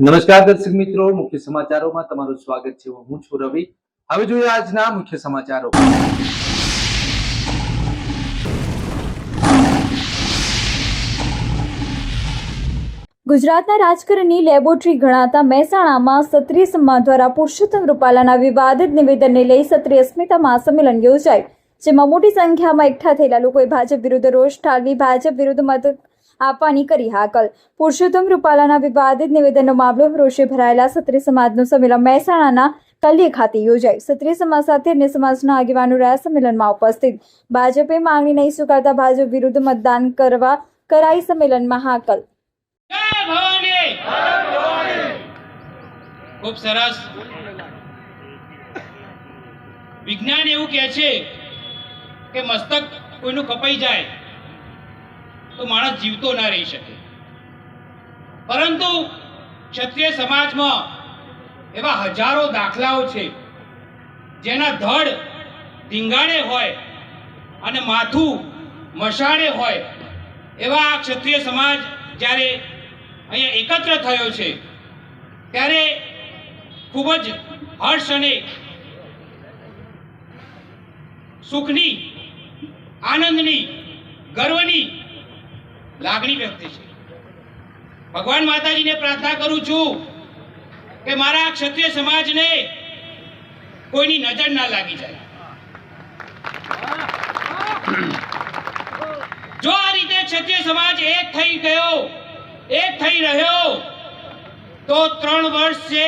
નમસ્કાર દર્શક મિત્રો, મુખ્ય સમાચારોમાં તમારું સ્વાગત છે. હું છું રવિ. હવે જોઈએ આજના મુખ્ય સમાચારો. ગુજરાતના રાજકારણની લેબોરેટરી ગણાતા મહેસાણામાં ક્ષત્રિય સમાજ દ્વારા પુરુષોત્તમ રૂપાલાના વિવાદિત નિવેદનને લઈ ક્ષત્રિય અસ્મિતા મહાસંમેલન યોજાય, જેમાં મોટી સંખ્યામાં એકઠા થયેલા લોકોએ ભાજપ વિરુદ્ધ રોષ ઠાલવી, ભાજપ વિરુદ્ધ મત આપવાની કરી હાકલ. પુરુષોત્તમ રૂપાલાના વિવાદિત નિવેદનનો મામલો રોષે ભરાયેલા સત્રી સમાજનું સંમેલન મહેસાણાના કલ્લી ખાતે યોજાય. ક્ષત્રિય સમાજ સાથે અન્ય સમાજના આગેવાનો રહ્યા સંમેલનમાં ઉપસ્થિત. ભાજપે માંગણી નહીં સ્વીકારતા ભાજપ વિરુદ્ધ મતદાન કરવા કરાઈ સંમેલનમાં હાકલ. ખૂબ સરસ. વિજ્ઞાન એવું કહે છે કે મસ્તક કોઈનું કપાઈ જાય. તો માણસ જીવતો ના રહી શકે. પરંતુ ક્ષત્રિય સમાજમાં એવા હજારો દાખલાઓ છે, જેના ધડ ધીંગાણે હોય અને માથું મશાળે હોય, એવા આ ક્ષત્રિય સમાજ જ્યારે અહીંયા એકત્ર થયો છે, ત્યારે ખૂબ જ હર્ષ અને સુખની, આનંદની, ગર્વની લાગણી વ્યક્ત છે. ભગવાન માતાજીને પ્રાર્થના કરું છું કે મારા ક્ષત્રિય સમાજને કોઈની નજર ના લાગી જાય. જો આ રીતે ક્ષત્રિય સમાજ એક થઈ ગયો, એક થઈ રહ્યો, તો ત્રણ વર્ષ છે,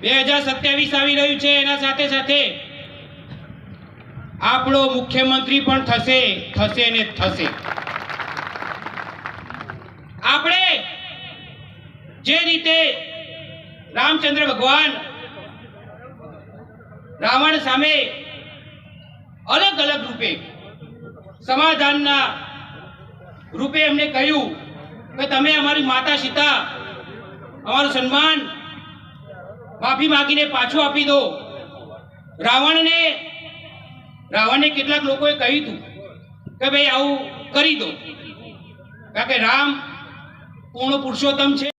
બે હજાર સત્યાવીસ આવી રહ્યું છે, એના સાથે સાથે આપણો મુખ્યમંત્રી પણ થશે થશે ને થશે. આપણે જે રીતે રામચંદ્ર ભગવાન રાવણ સામે અલગ અલગ રૂપે સમાધાનના રૂપે એમને કહ્યું કે તમે અમારી માતા સીતા અમારું સન્માન માફી માંગીને પાછું આપી દો. રાવણને રાવણને કેટલાક લોકોએ કહ્યું હતું કે ભાઈ આવું કરી દો. કારણ કે રામ પૂર્ણ પુરુષોત્તમ છે.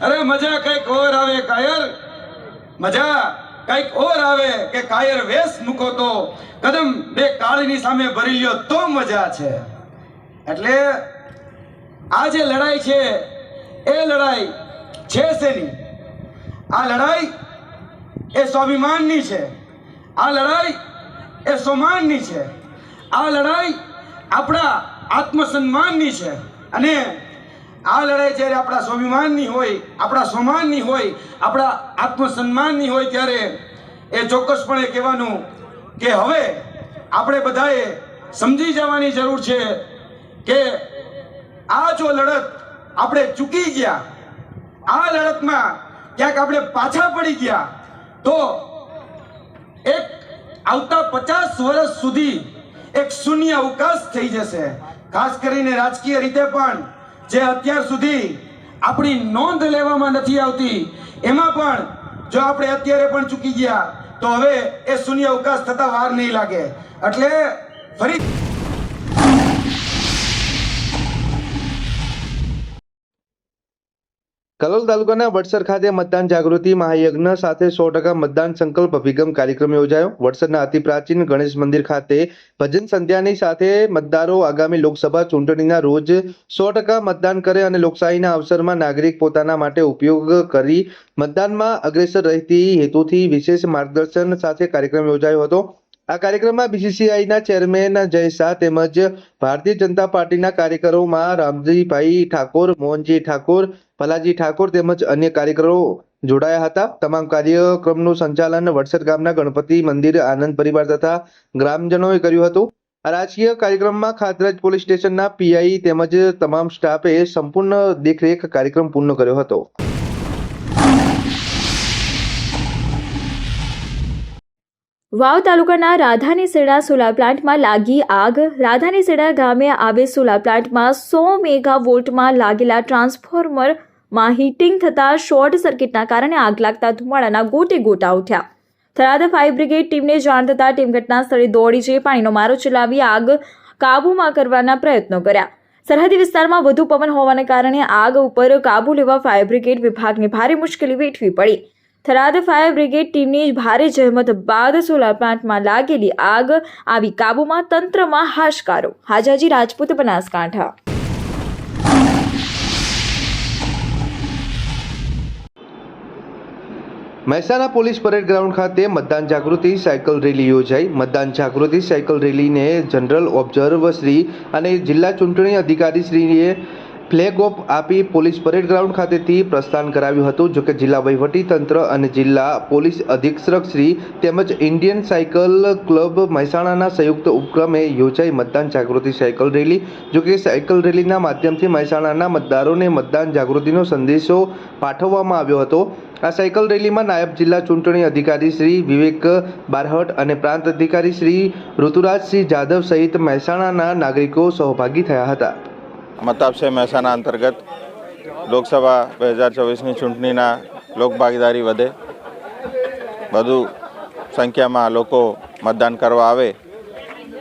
અરે મજા કંઈક ઓર આવે કાયર. મજા કંઈક ઓર આવે કે કાયર વેશ મૂકો તો. કદમ બે કાળીની સામે ભરી લ્યો તો મજા છે. એટલે આ જે લડાઈ છે, એ લડાઈ છે શેની? આ લડાઈ એ સ્વાભિમાનની છે. આ લડાઈ એ સોમાનની છે. આ લડાઈ આપણા આત્મસન્માનની છે. અને આ લડાઈ જ્યારે આપણા સ્વાભિમાનની હોય, આપણા સ્વમાનની હોય, આપણા આત્મસન્માનની હોય ત્યારે એ ચોક્કસપણે કહેવાનું કે હવે આપણે બધાએ સમજી જવાની જરૂર છે કે આ જો લડત આપણે ચૂકી ગયા, આ લડતમાં ક્યાંક આપણે પાછા પડી ગયા, તો એક આવતા પચાસ વર્ષ સુધી એક શૂન્ય અવકાશ થઈ જશે. ખાસ કરીને રાજકીય રીતે પણ જે અત્યાર સુધી આપણી નોંધ લેવામાં નથી આવતી, એમાં પણ જો આપણે અત્યારે પણ ચૂકી ગયા, તો હવે એ શૂન્ય અવકાશ થતા વાર નહીં લાગે. એટલે ફરી કલોલ તાલુકાના વડસર ખાતે મતદાન જાગૃતિ મહાયજ્ઞ સાથે સો ટકા મતદાન સંકલ્પ અભિગમ કાર્યક્રમ યોજાયો. વડસરના અતિ પ્રાચીન ગણેશ મંદિર ખાતે ભજન સંધ્યાની સાથે મતદારો આગામી લોકસભા ચૂંટણીના રોજ સો ટકા મતદાન કરે અને લોકશાહીના અવસરમાં નાગરિક પોતાના માટે ઉપયોગ કરી મતદાનમાં અગ્રેસર રહેતી હેતુથી વિશેષ માર્ગદર્શન સાથે કાર્યક્રમ યોજાયો હતો. આ કાર્યક્રમમાં બીસીસીઆઈના ચેરમેન જય શાહ તેમજ ભારતીય જનતા પાર્ટીના કાર્યકરોમાં રામજીભાઈ ઠાકોર, મોહનજી ઠાકોર ભલાજી ઠાકોર તેમજ અન્ય કાર્યકરો જોડાયા હતા. તમામ કાર્યક્રમનું સંચાલન વડસર ગામના ગણપતિ મંદિર આનંદ પરિવાર તથા ગ્રામજનોએ કર્યું હતું. આ રાજકીય કાર્યક્રમમાં ખાતરાજ પોલીસ સ્ટેશનના પીઆઈ તેમજ તમામ સ્ટાફે સંપૂર્ણ દેખરેખ કાર્યક્રમ પૂર્ણ કર્યો હતો. વાવ તાલુકાના રાધાની સેડા સોલાર પ્લાન્ટમાં લાગી આગ. રાધાની સેડા ગામે આવેલ સોલાર પ્લાન્ટમાં સો મેગા વોલ્ટમાં લાગેલા ટ્રાન્સફોર્મરમાં હીટિંગ થતાં શોર્ટ સર્કિટના કારણે આગ લાગતા ધુમાડાના ગોટે ગોટા ઉઠ્યા. થરાદ ફાયર બ્રિગેડ ટીમને જાણ થતાં ટીમ ઘટના સ્થળે દોડી જઈ પાણીનો મારો ચલાવી આગ કાબૂમાં કરવાના પ્રયત્નો કર્યા. સરહદી વિસ્તારમાં વધુ પવન હોવાને કારણે આગ ઉપર કાબુ લેવા ફાયર બ્રિગેડ વિભાગને ભારે મુશ્કેલી વેઠવી પડી. થરાદ ફાયર બ્રિગેડ ટીમની ભારે જહેમત બાદ સોલાર પ્લાન્ટમાં લાગેલી આગ આવી કાબૂમાં તંત્રમાં હાશકારો. Hajaji Rajput, Banaskantha. Mehsana police parade ground ખાતે મતદાન જાગૃતિ સાયકલ રેલી યોજાઈ. મતદાન જાગૃતિ સાયકલ રેલીને જનરલ ઓબ્ઝર્વ શ્રી અને જિલ્લા ચૂંટણી અધિકારી શ્રીએ ફ્લેગ ઓફ આપી પોલીસ પરેડ ગ્રાઉન્ડ ખાતેથી પ્રસ્થાન કરાવ્યું હતું, જોકે જિલ્લા તંત્ર અને જિલ્લા પોલીસ અધિક્ષક શ્રી તેમજ ઇન્ડિયન સાયકલ ક્લબ મહેસાણાના સંયુક્ત ઉપક્રમે યોજાઈ મતદાન જાગૃતિ સાયકલ રેલી, જોકે સાયકલ રેલીના માધ્યમથી મહેસાણાના મતદારોને મતદાન જાગૃતિનો સંદેશો પાઠવવામાં આવ્યો હતો. આ સાયકલ રેલીમાં નાયબ જિલ્લા ચૂંટણી અધિકારી શ્રી વિવેક બારહટ અને પ્રાંત અધિકારી શ્રી ઋતુરાજસિંહ જાદવ સહિત મહેસાણાના નાગરિકો સહભાગી થયા હતા. મતાબશે મહેસાણા અંતર્ગત લોકસભા બે હજાર ચોવીસની ચૂંટણીના લોકભાગીદારી વધે. વધુ સંખ્યામાં લોકો મતદાન કરવા આવે.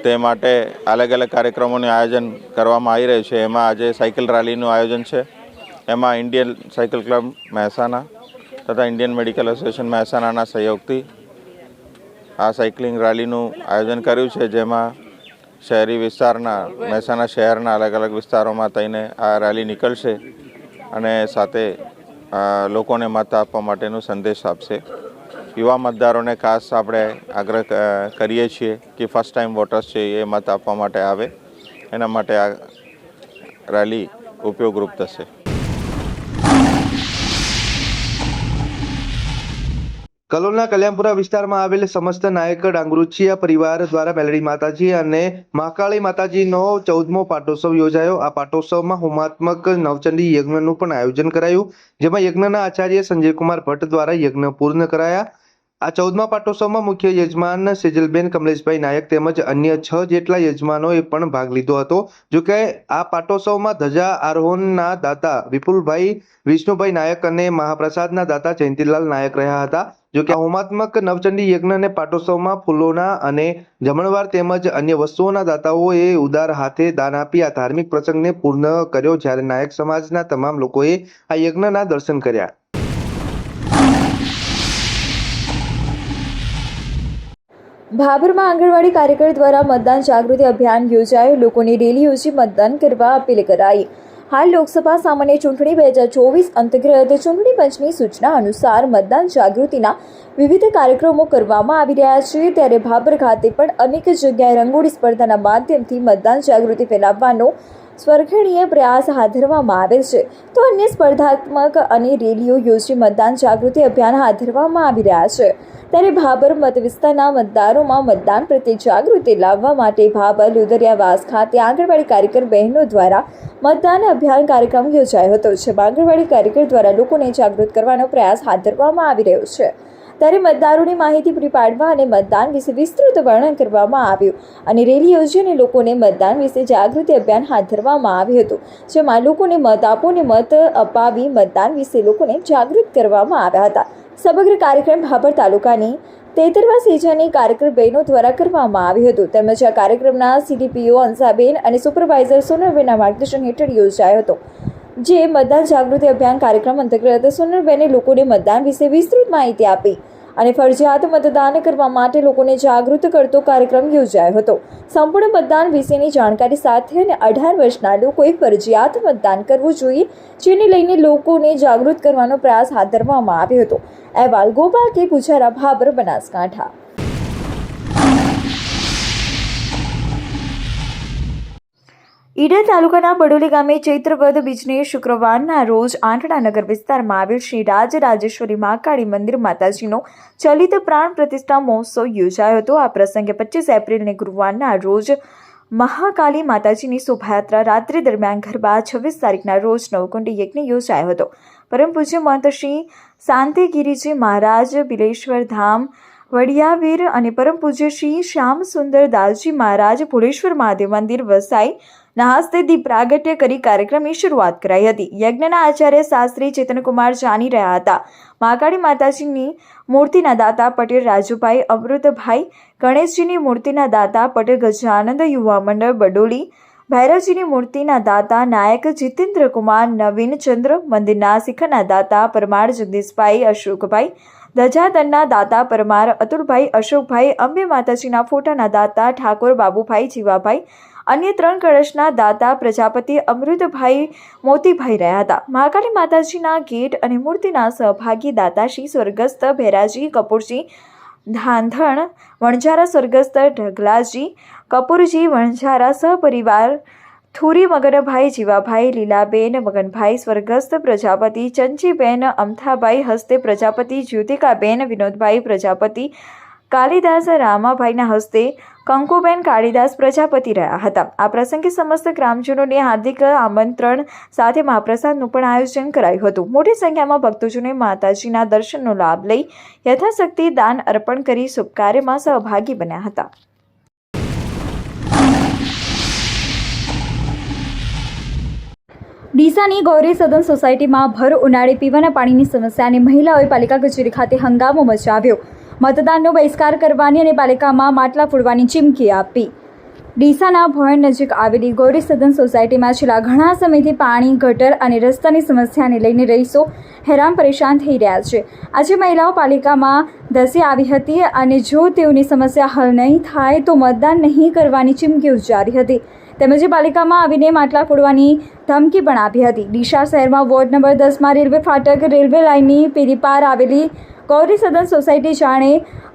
તે માટે અલગ અલગ કાર્યક્રમોનું આયોજન કરવામાં આવી રહ્યું છે. એમાં આજે સાયકલ રેલીનું આયોજન છે. એમાં ઇન્ડિયન સાયકલ ક્લબ મહેસાણા તથા ઇન્ડિયન મેડિકલ એસોસિએશન મહેસાણાના સહયોગથી આ સાયકલિંગ રેલીનું આયોજન કર્યું છે, જેમાં શહેરી વિસ્તારના, મહેસાણા શહેરના અલગ અલગ વિસ્તારોમાં થઈને આ રેલી નીકળશે અને સાથે લોકોને મત આપવા માટેનો સંદેશ આપશે. યુવા મતદારોને ખાસ આપણે આગ્રહ કરીએ છીએ કે ફર્સ્ટ ટાઈમ વોટર્સ છે એ મત આપવા માટે આવે. એના માટે આ રેલી ઉપયોગરૂપ થશે. કલોલના કલ્યાણપુરા વિસ્તારમાં આવેલ સમસ્ત નાયક ડાંગરુચિયા પરિવાર દ્વારા મેલડી માતાજી અને મહાકાળી માતાજીનો ચૌદમો પાટોત્સવ યોજાયો. આ પાટોત્સવમાં હોમાત્મક નવચંડી યજ્ઞનું પણ આયોજન કરાયું, જેમાં યજ્ઞના આચાર્ય સંજયકુમાર ભટ્ટ દ્વારા યજ્ઞ પૂર્ણ કરાયા. આ ચૌદમા પાટોત્સવમાં મુખ્ય યજમાન સેજલબેન કમલેશભાઈ નાયક તેમજ અન્ય છ જેટલા યજમાનોએ પણ ભાગ લીધો હતો. જોકે આ પાટોત્સવમાં ધજા આરોહણના દાતા વિપુલભાઈ, વિષ્ણુભાઈ નાયક અને મહાપ્રસાદના દાતા જયંતિલાલ નાયક રહ્યા હતા. જોકે હોમાત્મક નવચંડી યજ્ઞને પાટોત્સવમાં ફૂલોના અને જમણવાર તેમજ અન્ય વસ્તુઓના દાતાઓએ ઉદાર હાથે દાન આપી આ ધાર્મિક પ્રસંગને પૂર્ણ કર્યો જ્યારે નાયક સમાજના તમામ લોકોએ આ યજ્ઞના દર્શન કર્યા. ભાભરમાં આંગણવાડી કાર્યકર દ્વારા મતદાન જાગૃતિ અભિયાન યોજાયું. લોકોની રેલી યોજી મતદાન કરવા અપીલ કરાઈ. હાલ લોકસભા સામાન્ય ચૂંટણી બે હજાર ચોવીસ અંતર્ગત ચૂંટણી પંચની સૂચના અનુસાર મતદાન જાગૃતિના વિવિધ કાર્યક્રમો કરવામાં આવી રહ્યા છે. ત્યારે ભાભર ખાતે પણ અનેક જગ્યાએ રંગોળી સ્પર્ધાના માધ્યમથી મતદાન જાગૃતિ ફેલાવવાનો સ્વર્ગણીય પ્રયાસ હાથ ધરવામાં આવેલ છે. તો અન્ય સ્પર્ધાત્મક અને રેલીઓ યોજી મતદાન જાગૃતિ અભિયાન હાથ ધરવામાં આવી રહ્યા છે. ત્યારે ભાબર મત વિસ્તારના મતદારોમાં મતદાન પ્રત્યે જાગૃતિ લાવવા માટે ભાબર લુધરિયાવાસ ખાતે આંગણવાડી કાર્યકર બહેનો દ્વારા મતદાન અભિયાન કાર્યક્રમ યોજાયો હતો, જેમાં આંગણવાડી કાર્યકર દ્વારા લોકોને જાગૃત કરવાનો પ્રયાસ હાથ ધરવામાં આવી રહ્યો છે. ત્યારે મતદારોની માહિતી પૂરી પાડવા અને મતદાન વિશે વિસ્તૃત વર્ણન કરવામાં આવ્યું અને રેલી યોજી લોકોને મતદાન વિશે જાગૃતિ અભિયાન હાથ ધરવામાં આવ્યું હતું, જેમાં લોકોને મત આપો અને મત અપાવી મતદાન વિશે લોકોને જાગૃત કરવામાં આવ્યા હતા. સમગ્ર કાર્યક્રમ ભાભર તાલુકાની તેતરવા સેજાની કાર્યક્રમ બહેનો દ્વારા કરવામાં આવ્યું હતું. તેમજ આ કાર્યક્રમના સીડીપીઓ અંસાબેન અને સુપરવાઇઝર સોનરબેનના માર્ગદર્શન હેઠળ યોજાયો હતો, જે મતદાન જાગૃતિ અભિયાન કાર્યક્રમ અંતર્ગત સોનરબેને લોકોને મતદાન વિશે વિસ્તૃત માહિતી આપી. અને ફરજિયાત મતદાન કરવા માટે લોકોને જાગૃત કરતો કાર્યક્રમ યોજાયો હતો. સંપૂર્ણ મતદાન વિશેની જાણકારી સાથે અને અઢાર વર્ષના લોકોએ ફરજિયાત મતદાન કરવું જોઈએ, જેને લઈને લોકોને જાગૃત કરવાનો પ્રયાસ હાથ ધરવામાં આવ્યો હતો. અહેવાલ ગોપાલ કે. પૂજારા ભાબર બનાસકાંઠા. ઈડર તાલુકાના બડોલી ગામે ચૈત્રવદ બીજને શુક્રવારના રોજ આંટડા નગર વિસ્તારમાં આવેલ શ્રી રાજરાજેશ્વરી મહાકાળી મંદિર માતાજીનો ચલિત પ્રાણ પ્રતિષ્ઠા મહોત્સવ યોજાયો હતો. આ પ્રસંગે પચીસ એપ્રિલને ગુરુવારના રોજ મહાકાલી માતાજીની શોભાયાત્રા રાત્રિ દરમિયાન ગરબા છવ્વીસ તારીખના રોજ નવકુંડી યજ્ઞ યોજાયો હતો. પરમ પૂજ્ય મહંત શ્રી શાંતિગીરીજી મહારાજ, બિલેશ્વર ધામ, વડિયાવીર અને પરમ પૂજ્ય શ્રી શ્યામ સુંદર દાસજી મહારાજ ભુલેશ્વર મહાદેવ મંદિર વસાઈ ના હસ્તે પ્રાગટ્ય કરી કાર્યક્રમની શરૂઆત કરાઈ હતી. યજ્ઞના આચાર્ય શાસ્ત્રી ચેતનકુમાર જાની રહ્યા હતા. મહાકાળી માતાજીની મૂર્તિના દાતા પટેલ રાજુભાઈ, અમૃતભાઈ ગણેશજીની મૂર્તિના દાતા પટેલ ગજાનંદ યુવા મંડળ બડોલી, ભૈરવજીની મૂર્તિના દાતા નાયક જીતેન્દ્ર કુમાર નવીનચંદ્ર મંદિરના શિખરના દાતા પરમાર જગદીશભાઈ, અશોકભાઈ ધજાદનના દાતા પરમાર, અતુલભાઈ, અશોકભાઈ અંબે માતાજીના ફોટાના દાતા ઠાકોર બાબુભાઈ, જીવાભાઈ અન્ય ત્રણ કળશના દાતા પ્રજાપતિ અમૃતભાઈ મોતીભાઈ રહ્યા હતા. મહાકાળી માતાજીના ગેટ અને મૂર્તિના સહભાગી દાતાશ્રી સ્વર્ગસ્થ ભેરાજી કપૂરજી ધાંધણ, વણઝારા સ્વર્ગસ્થ ઢગલાજી કપૂરજી, વણઝારા સહપરિવાર થુરી, મગનભાઈ, જીવાભાઈ, લીલાબેન, મગનભાઈ, સ્વર્ગસ્થ પ્રજાપતિ, ચંચીબેન, અમથાભાઈ, હસ્તે પ્રજાપતિ, જ્યોતિકાબેન, વિનોદભાઈ, પ્રજાપતિ કાલિદાસ રામાભાઈના હસ્તે કંકુબેન કાળીદાસ પ્રજાપતિ રહ્યા હતા. આ પ્રસંગે સમસ્ત ગ્રામજનોને હાર્દિક આમંત્રણ સાથે મહાપ્રસાદનું પણ આયોજન કરાયું હતું. મોટી સંખ્યામાં ભક્તજનોએ માતાજીના દર્શનનો લાભ લઈ યથાશક્તિ દાન અર્પણ કરી શુભ કાર્યમાં સહભાગી બન્યા હતા. ડીસાની ગૌરી સદન સોસાયટીમાં ભર ઉનાળે પીવાના પાણીની સમસ્યાને મહિલાઓએ પાલિકા કચેરી ખાતે હંગામો મચાવ્યો. મતદાનનો બહિષ્કાર કરવાની અને પાલિકામાં માટલા ફોડવાની ચીમકી આપી. ડીસાના ભોયણ નજીક આવેલી ગૌરી સદન સોસાયટીમાં છેલ્લા ઘણા સમયથી પાણી, ગટર અને રસ્તાની સમસ્યાને લઈને રહીશો હેરાન પરેશાન થઈ રહ્યા છે. આજે મહિલાઓ પાલિકામાં ધસી આવી હતી અને જો તેઓની સમસ્યા હલ નહીં થાય તો મતદાન નહીં કરવાની ચીમકી ઉચ્ચારી હતી. તેમજ પાલિકામાં આવીને માટલા ફોડવાની ધમકી પણ આપી હતી. ડીસા શહેરમાં વોર્ડ નંબર દસમાં રેલવે ફાટક, રેલવે લાઇનની પેરીપાર આવેલી ગૌરી સદન સોસાયટી જાણે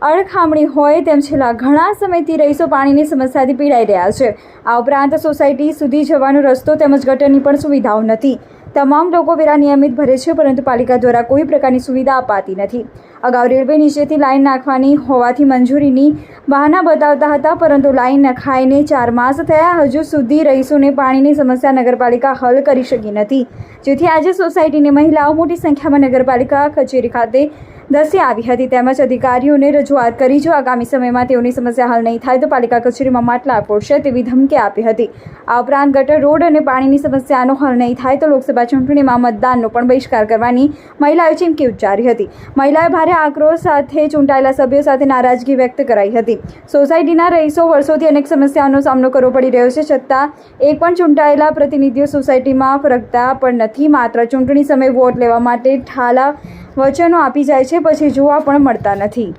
અડખામણી હોય તેમ છેલ્લા ઘણા સમયથી રહીશો પાણીની સમસ્યાથી પીડાઈ રહ્યા છે. આ ઉપરાંત સોસાયટી સુધી જવાનો રસ્તો તેમજ ગટરની પણ સુવિધાઓ નથી. તમામ લોકો વેરા નિયમિત ભરે છે, પરંતુ પાલિકા દ્વારા કોઈ પ્રકારની સુવિધા અપાતી નથી. અગાઉ રેલવે નીચેથી લાઈન નાખવાની હોવાથી મંજૂરીની બહાના બતાવતા હતા, પરંતુ લાઇન નખાઈને ચાર માસ થયા હજુ સુધી રહીશોને પાણીની સમસ્યા નગરપાલિકા હલ કરી શકી નથી. જેથી આજે સોસાયટીની મહિલાઓ મોટી સંખ્યામાં નગરપાલિકા કચેરી ખાતે દસી આવી હતી તેમજ અધિકારીઓને રજૂઆત કરી. જો આગામી સમયમાં તેઓની સમસ્યા હલ નહીં થાય તો પાલિકા કચેરીમાં માટલા ફોડશે તેવી ધમકી આપી હતી. આ ઉપરાંત ગટર રોડ અને પાણીની સમસ્યાનો હલ નહીં થાય તો લોકસભા ચૂંટણીમાં મતદાનનો પણ બહિષ્કાર કરવાની મહિલાઓએ ચીમકી ઉચ્ચારી હતી. મહિલાએ ભારે આક્રોશ સાથે ચૂંટાયેલા સભ્યો સાથે નારાજગી વ્યક્ત કરાઈ હતી. સોસાયટીના રહીશો વર્ષોથી અનેક સમસ્યાઓનો સામનો કરવો પડી રહ્યો છે છતાં એક પણ ચૂંટાયેલા પ્રતિનિધિઓ સોસાયટીમાં ફરકતા પણ નથી. માત્ર ચૂંટણી સમયે વોટ લેવા માટે ઠાલા વચનો આપી જાય છે, પછી જોવા પણ મળતા નથી.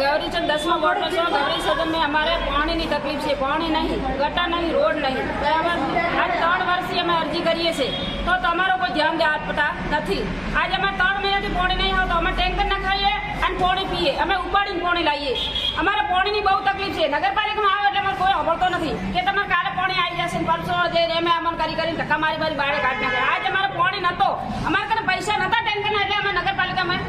ગૌરીચંદ દસમા વોર્ડમાં અમારે પાણીની તકલીફ છે. પાણી નહીં, ગટા નહીં, રોડ નહીં. બરાબર? અમે અરજી કરીએ છીએ. તો તમારો કોઈ ધ્યાન આપતા નથી. આજે અમે ત્રણ મહિનાથી પોણી નહીં આવતો. અમે ટેન્કર નખાઈએ અને પોણી પીએ. અમે ઉપાડીને પોણી લાવીએ. અમારે પોણીની બહુ તકલીફ છે. નગરપાલિકામાં આવે એટલે અમારે કોઈ હબળતો નથી. કે તમારે કાલે પોણી આવી જશે ને પરસો જે રેમે અમલ કરી કરીને ધક્કા મારી મારી બાળે કાઢી નાખે. આજે અમારે પોણી નહોતો અમારે કને પૈસા નહોતા ટેન્કરના એટલે અમે નગરપાલિકામાં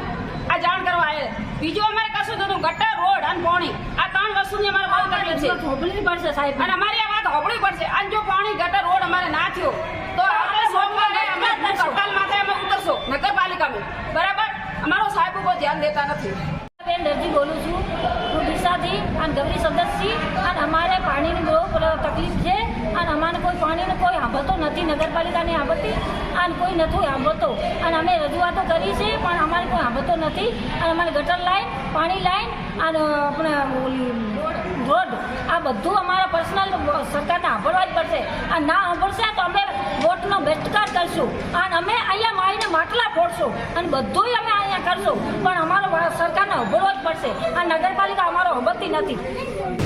આ જાણ કરવા આવ્યા બીજું અમારે કશું થતું ગટર રોડ અને પોણી. આ ત્રણ વસ્તુની અમારે બહુ તકલીફ છે. પડશે સાહેબ. અને અમારી વાત હોબળવી પડશે. અને જો પાણી ગટર રોડ અમારે ના થયો તો આપણે સોમવારે અમે સવાલ માટે અમે ઉતરશો. નગરપાલિકામાં. બરાબર? અમારો સાહેબ ઉપર ધ્યાન દેતા નથી. બેન દરજી બોલું છું. હું ડીસાથી અને ગૌરી સદસ્ય અને અમારે પાણીની બહુ તકલીફ છે અને અમારે કોઈ પાણીનું કોઈ સાંભળતો નથી. નગરપાલિકાને સાંભળતી અને કોઈ નથી સાંભળતો અને અમે રજૂઆતો કરી છે પણ સાંભળતો નથી. અને અમારે ગટર લાઈન, પાણી લાઈન, અને આપણે ઓલી રોડ, આ બધું અમારા પર્સનલ સરકારને સાંભળવા જ પડશે. આ ના સાંભળશે તો અમે વોટનો બહિષ્કાર કરશું. અને અમે અહીંયા મારીને માટલા ફોડશું. અને બધું અમે અહીંયા કરશું. પણ અમારો સરકારને સાંભળવો જ પડશે. આ નગરપાલિકા અમારો સાંભળતી નથી.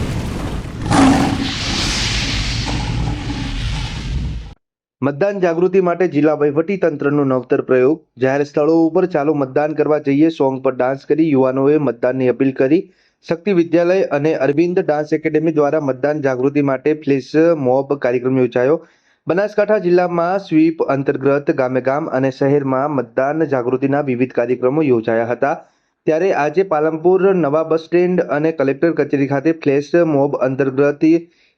મતદાન જાગૃતિ માટે જિલ્લા વહીવટી તંત્રનો નવતર પ્રયોગ. જાહેર સ્થળો ઉપર ચાલો મતદાન કરવા જઈએ. સોંગ પર ડાન્સ કરી યુવાનોએ મતદાનની અપીલ કરી. શક્તિ વિદ્યાલય અને અરવિંદ ડાન્સ એકેડેમી દ્વારા મતદાન જાગૃતિ માટે ફ્લેશ મોબ કાર્યક્રમ યોજાયો. બનાસકાંઠા જિલ્લામાં સ્વીપ અંતર્ગત ગામે ગામ અને શહેરમાં મતદાન જાગૃતિના વિવિધ કાર્યક્રમો યોજાયા હતા. ત્યારે આજે પાલનપુર નવા બસ સ્ટેન્ડ અને કલેક્ટર કચેરી ખાતે ફ્લેશ મોબ અંતર્ગત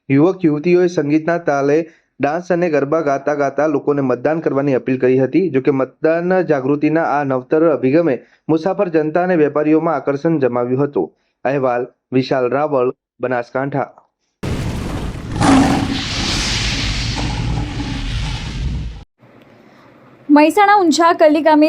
યુવક યુવતીઓએ સંગીતના તાલે ડાન્સ અને ગરબા ગાતા ગાતા લોકોને મતદાન કરવાની અપીલ કરી હતી. જોકે મતદાન જાગૃતિના આ નવતર અભિગમે મુસાફર જનતા અને વેપારીઓમાં આકર્ષણ જમાવ્યું હતું. અહેવાલ વિશાલ રાવળ બનાસકાંઠા. મહેસાણા ઊંઝા કલી ગામે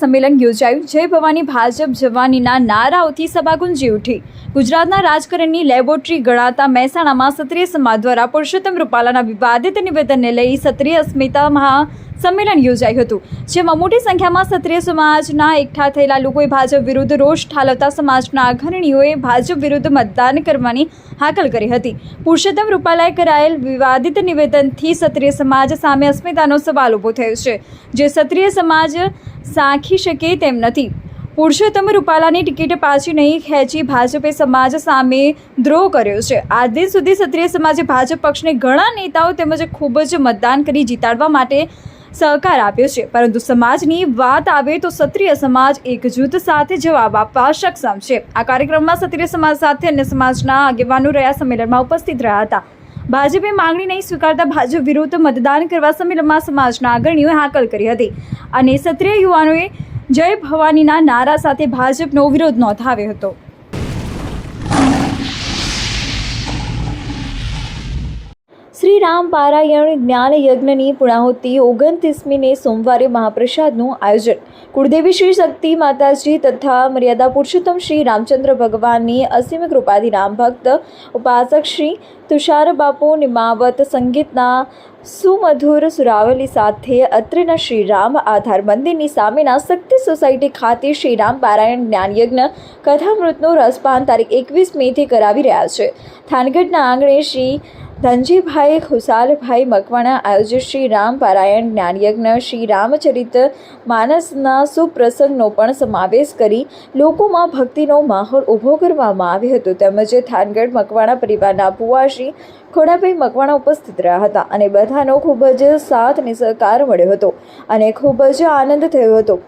સંમેલન યોજાયું, જય ભવાની ભાજપ જવાનીના નારાઓથી સભા ગુંજી ઉઠી. ગુજરાતના રાજકારણની લેબોરેટરી ગણાતા મહેસાણામાં ક્ષત્રિય સમાજ દ્વારા પુરુષોત્તમ રૂપાલાના વિવાદિત નિવેદનને લઈ ક્ષત્રિય અસ્મિતા મહા સંમેલન યોજાયું હતું, જેમાં મોટી સંખ્યામાં ક્ષત્રિય સમાજના એકઠા થયેલા લોકોએ ભાજપ વિરુદ્ધ રોષ ઠાલવતા સમાજના અગ્રણીઓએ ભાજપ વિરુદ્ધ મતદાન કરવાની હાકલ કરી હતી. પુરુષોત્તમ રૂપાલાએ કરાયેલ વિવાદિત નિવેદનથી ક્ષત્રિય સમાજ સામે અસ્મિતાનો સવાલ ઊભો થયો છે, જે ક્ષત્રિય સમાજ સાંખી શકે તેમ નથી. પુરુષોત્તમ રૂપાલાની ટિકિટ પાછી નહીં ખેંચી ભાજપે સમાજ સામે દ્રોહ કર્યો છે. આ દિન સુધી ક્ષત્રિય સમાજે ભાજપ પક્ષને ઘણા નેતાઓ તેમજ ખૂબ જ મતદાન કરી જીતાડવા માટે સહકાર આપ્યો છે. પરંતુ સમાજની વાત આવે તો ક્ષત્રિય સમાજ એકજૂથ સાથે જવાબ આપવા સક્ષમ છે. આ કાર્યક્રમમાં ક્ષત્રિય સમાજ સાથે અન્ય સમાજના આગેવાનો રહ્યા સંમેલનમાં ઉપસ્થિત રહ્યા હતા. ભાજપે માંગણી નહીં સ્વીકારતા ભાજપ વિરુદ્ધ મતદાન કરવા સંમેલનમાં સમાજના અગ્રણીઓએ હાકલ કરી હતી. અને ક્ષત્રિય યુવાનોએ જય ભવાનીના નારા સાથે ભાજપનો વિરોધ નોંધાવ્યો હતો. શ્રી રામ પારાયણ જ્ઞાન યજ્ઞની પૂર્ણાહુતિ ઓગણત્રીસમીને સોમવારે મહાપ્રસાદનું આયોજન. કુળદેવી શ્રી શક્તિ માતાજી તથા મર્યાદા પુરુષોત્તમ શ્રી રામચંદ્ર ભગવાનની અસીમ કૃપાથી રામ ભક્ત ઉપાસક શ્રી તુષાર બાપુ નિમાવત સંગીતના સુમધુર સુરાવલી સાથે અત્રેના શ્રી રામ આધાર મંદિરની સામેના શક્તિ સોસાયટી ખાતે શ્રી રામ પારાયણ જ્ઞાનયજ્ઞ કથામૃતનું રસપાન તારીખ એકવીસ મેથી કરાવી રહ્યા છે. થાનગઢના આંગણે શ્રી ધનજીભાઈ ખુશાલભાઈ મકવાણા આયોજિત શ્રી રામ પારાયણ જ્ઞાનયજ્ઞ શ્રી રામચરિત, માનસના સુપ્રસંગનો પણ સમાવેશ કરી લોકોમાં ભક્તિનો માહોલ ઊભો કરવામાં આવ્યો હતો. તેમજ થાનગઢ મકવાણા પરિવારના ભુવા શ્રી ખોડાભાઈ મકવાણા ઉપસ્થિત રહ્યા હતા અને બધાનો ખૂબ જ સાથ અને સહકાર મળ્યો હતો અને ખૂબ જ આનંદ થયો હતો.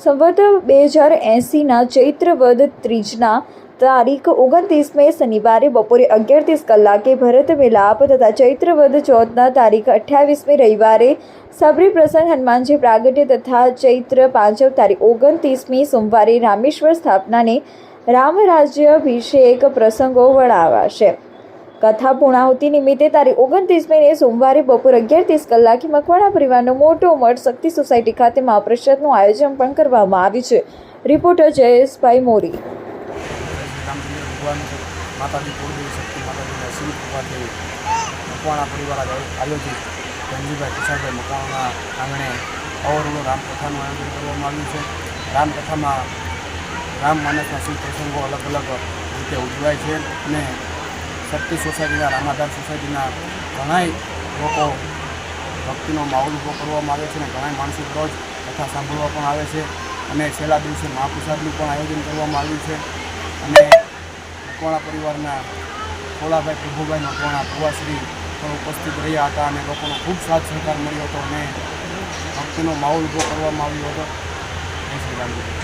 સંવત બે હજાર એંસીના ચૈત્ર વદ ત્રીજના તારીખ ઓગણત્રીસ મે શનિવારે બપોરે અગિયાર ત્રીસ કલાકે ભરત મિલાપ તથા ચૈત્ર વદ ચોથના તારીખ અઠ્યાવીસમી રવિવારે સબરી પ્રસંગ હનુમાનજી પ્રાગટ્ય તથા ચૈત્ર પાંચમ તારીખ ઓગણત્રીસમી સોમવારે રામેશ્વર સ્થાપનાને રામરાજ્યાભિષેક પ્રસંગો વળાવાશે કથા પૂર્ણાહુતિ નિમિત્તે તારીખ ઓગણત્રીસ મેને સોમવારે બપોર અગિયાર ત્રીસ કલાકે મકવાણા પરિવારનો મોટો મઠ શક્તિ સોસાયટી ખાતે મહાપ્રસાદનું આયોજન પણ કરવામાં આવ્યું છે. રિપોર્ટર જયેશભાઈ મોરી. ભગવાન છે માતાજી કુળદેવી શક્તિ, માતાજીના શિવ કૃપાથી મકવાણા પરિવાર આયો- આયોજિત. ધનજીભાઈ કિશોરભાઈ મકવાણા આંગણે અવરોડો રામકથાનું આયોજન કરવામાં આવ્યું છે. રામકથામાં રામ માનસના શિવ પ્રસંગો અલગ અલગ રીતે ઉજવાય છે અને શક્તિ સોસાયટીના, રામાધાર સોસાયટીના ઘણાય લોકો ભક્તિનો માહોલ ઊભો કરવામાં આવે છે અને ઘણા માનસિક રોજ કથા સાંભળવા પણ આવે છે. અને છેલ્લા દિવસે મહાપ્રસાદનું પણ આયોજન કરવામાં આવ્યું છે. અને મકવાણા પરિવારના ખોલાભાઈ પ્રભુભાઈ મકવાણા ભુવાશ્રી પણ ઉપસ્થિત રહ્યા હતા અને લોકોનો ખૂબ સાથ સહકાર મળ્યો હતો અને ભક્તિનો માહોલ ઊભો કરવામાં આવ્યો હતો. જય શ્રી રામજી.